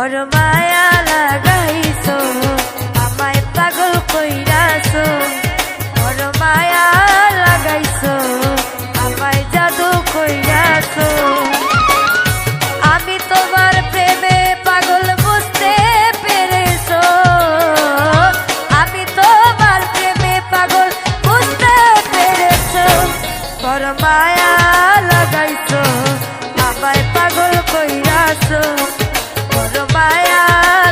মোহর মায়া লাগাইছো, আমায় পাগল কইরাছো। মোহর মায়া লাগাইছো, আমায় জাদু কইরাছো। আমি তোমার প্রেমে পাগল বুঝতে পেরেছ। আমি তোমার প্রেমে পাগল বুঝতে পেরেছ। মোহর মায়া লাগাইছো, আমায় পাগল কইরাছো। মায়া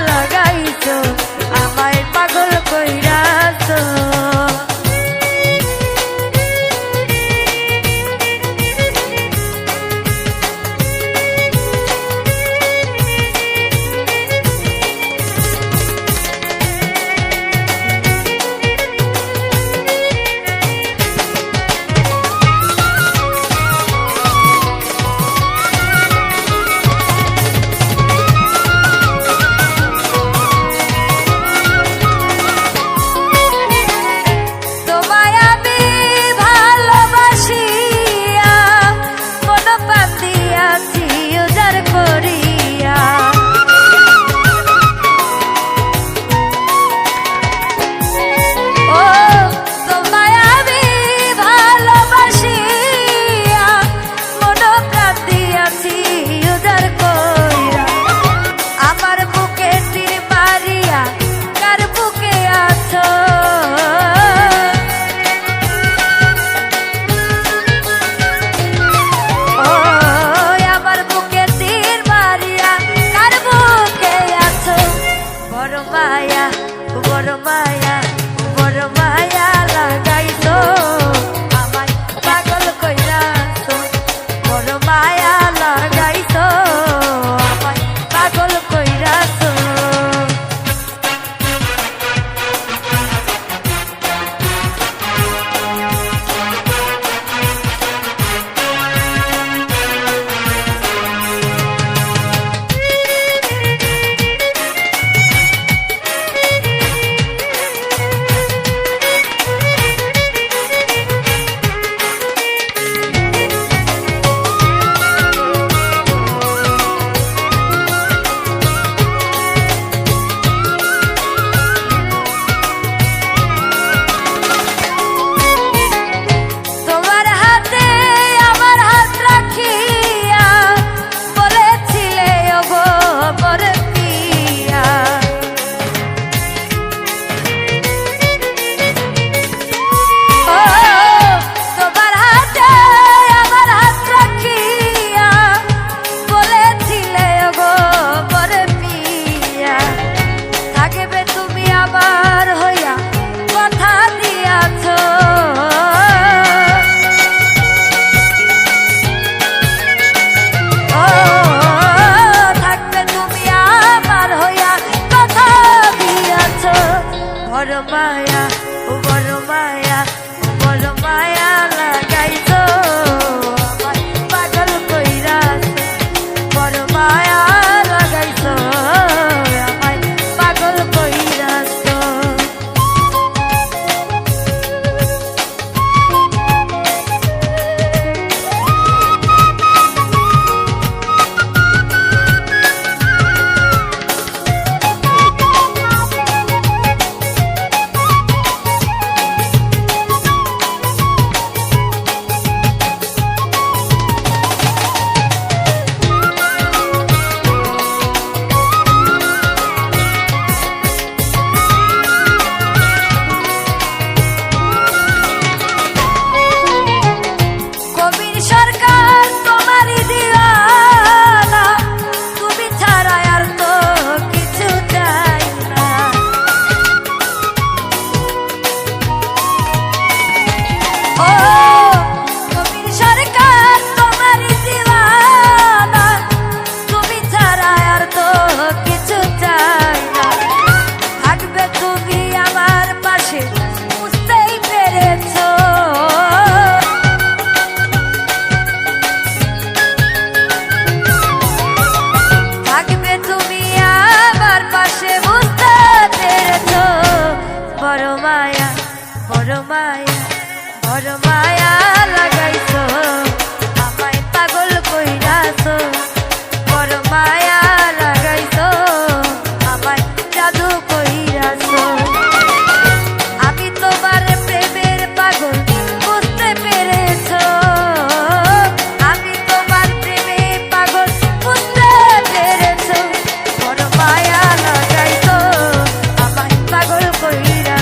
লাগাইছো আমায় পাগল কইরাছো। করে। মায়া ও বড় মায়া ও বড় মায়া লাগাইছ। পাগল কইরা বড় মায়া। mirar.